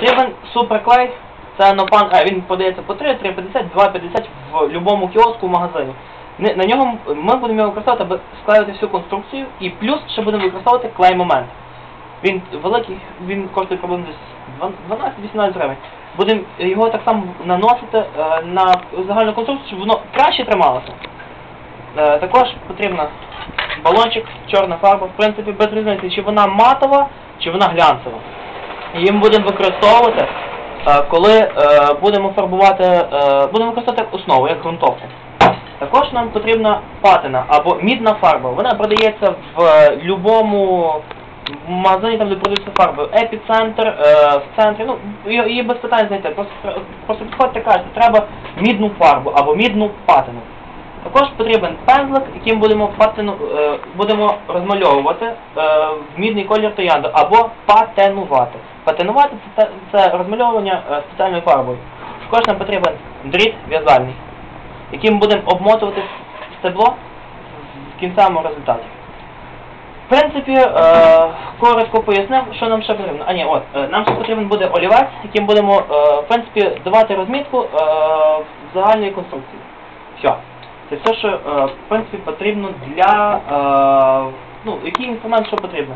Потрібен суперклей. Це Нопан, а він подається по 3, 3,50, 2,50 в будь-якому кіоску в магазині. На нього ми будемо його використовувати, аби склеїти всю конструкцію, і плюс ще будемо використовувати клей момент. Він великий, він коштує приблизно десь 12-18 гривень. Будемо його так само наносити е, на загальну конструкцію, щоб воно краще трималося. Е, Також потрібна балончик, чорна фарба, в принципі, без різниці, чи вона матова, чи вона глянцева. Її ми будемо використовувати, е, коли е, будемо фарбувати, е, будемо використовувати основу, як ґрунтовку. Також нам потрібна патина або мідна фарба. Вона продається в любому магазині, там де продаються фарби. Епіцентр, в центрі, ну, її без питань знайти. Просто, просто підходьте кажете, треба мідну фарбу або мідну патину. Також потрібен пензлик, яким будемо патину, е, будемо розмальовувати е, в мідний колір троянду або патенувати. Патенувати це, це розмальовування е, спеціальною фарбою. Також нам потрібен дріт в'язальний, яким будемо обмотувати стебло в кінцевому результаті. В принципі, е, коротко пояснив, що нам ще потрібно. А ні, от, е, нам ще потрібен буде олівець, яким будемо, е, в принципі, давати розмітку е, в загальній конструкції. Все. Це все, що, е, в принципі, потрібно для, е, ну, який інструмент, що потрібно.